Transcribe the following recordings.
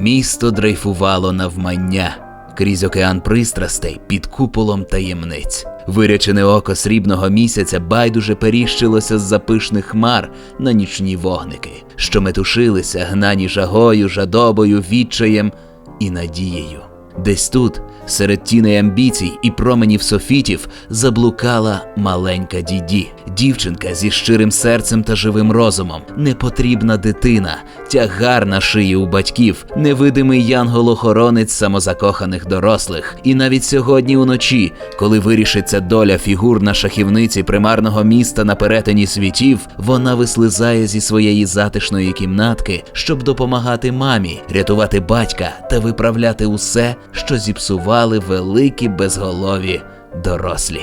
Місто дрейфувало навмання крізь океан пристрастей під куполом таємниць. Вирячене око срібного місяця байдуже періщилося з запишних хмар на нічні вогники, що метушилися, гнані жагою, жадобою, відчаєм і надією. Десь тут, серед тіней амбіцій і променів софітів, заблукала маленька діді, дівчинка зі щирим серцем та живим розумом, непотрібна дитина, тягар на шиї у батьків, невидимий янгол-охоронець самозакоханих дорослих. І навіть сьогодні уночі, коли вирішиться доля фігур на шахівниці примарного міста на перетині світів, вона вислизає зі своєї затишної кімнатки, щоб допомагати мамі, рятувати батька та виправляти усе, що зіпсували великі безголові дорослі.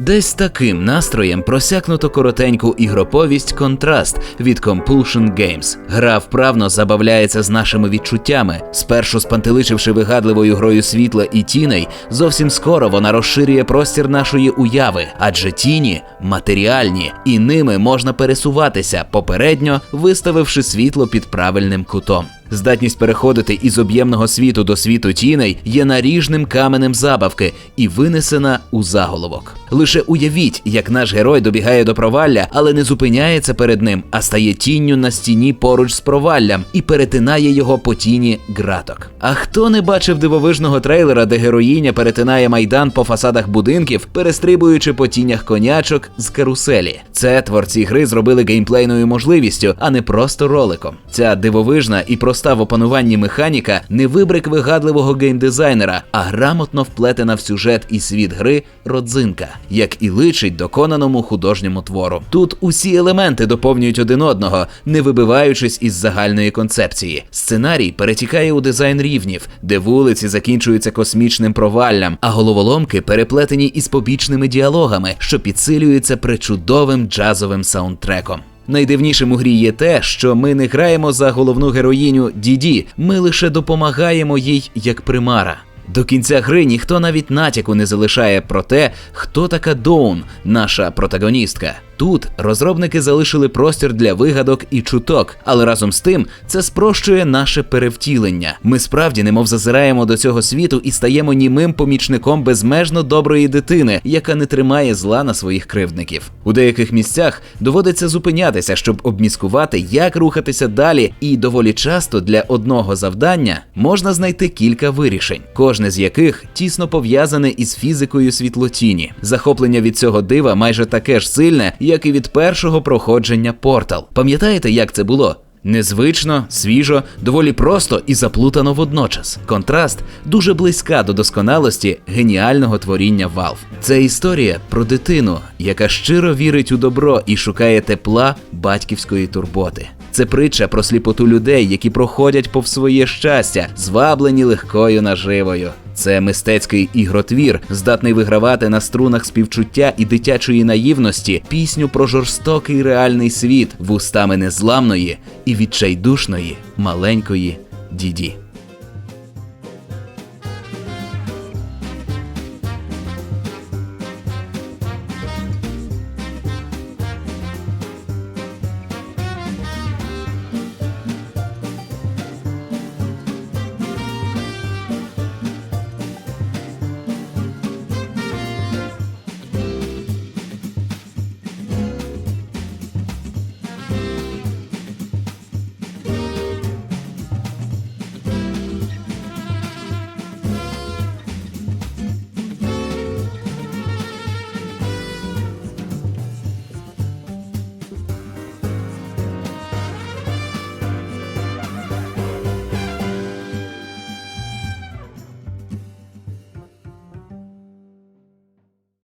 Десь таким настроєм просякнуто коротеньку ігроповість Контраст від Compulsion Games. Гра вправно забавляється з нашими відчуттями. Спершу спантеличивши вигадливою грою світла і тіней, зовсім скоро вона розширює простір нашої уяви, адже тіні матеріальні, і ними можна пересуватися, попередньо виставивши світло під правильним кутом. Здатність переходити із об'ємного світу до світу тіней є наріжним каменем забавки і винесена у заголовок. Лише уявіть, як наш герой добігає до провалля, але не зупиняється перед ним, а стає тінню на стіні поруч з проваллям і перетинає його по тіні ґраток. А хто не бачив дивовижного трейлера, де героїня перетинає майдан по фасадах будинків, перестрибуючи по тінях конячок з каруселі? Це творці гри зробили геймплейною можливістю, а не просто роликом. Ця дивовижна і проста в опануванні механіка не вибрик вигадливого геймдизайнера, а грамотно вплетена в сюжет і світ гри родзинка, як і личить доконаному художньому твору. Тут усі елементи доповнюють один одного, не вибиваючись із загальної концепції. Сценарій перетікає у дизайн рівнів, де вулиці закінчуються космічним проваллям, а головоломки переплетені із побічними діалогами, що підсилюються причудовим джазовим саундтреком. Найдивнішим у грі є те, що ми не граємо за головну героїню Діді, ми лише допомагаємо їй як примара. До кінця гри ніхто навіть натяку не залишає про те, хто така Доун, наша протагоністка. Тут розробники залишили простір для вигадок і чуток, але разом з тим це спрощує наше перевтілення. Ми справді немов зазираємо до цього світу і стаємо німим помічником безмежно доброї дитини, яка не тримає зла на своїх кривдників. У деяких місцях доводиться зупинятися, щоб обміскувати, як рухатися далі, і доволі часто для одного завдання можна знайти кілька вирішень, кожне з яких тісно пов'язане із фізикою світлотіні. Захоплення від цього дива майже таке ж сильне, як і від першого проходження портал. Пам'ятаєте, як це було? Незвично, свіжо, доволі просто і заплутано водночас. Контраст дуже близька до досконалості геніального творіння Valve. Це історія про дитину, яка щиро вірить у добро і шукає тепла батьківської турботи. Це притча про сліпоту людей, які проходять повз своє щастя, зваблені легкою наживою. Це мистецький ігротвір, здатний вигравати на струнах співчуття і дитячої наївності пісню про жорстокий реальний світ вустами незламної і відчайдушної маленької діді.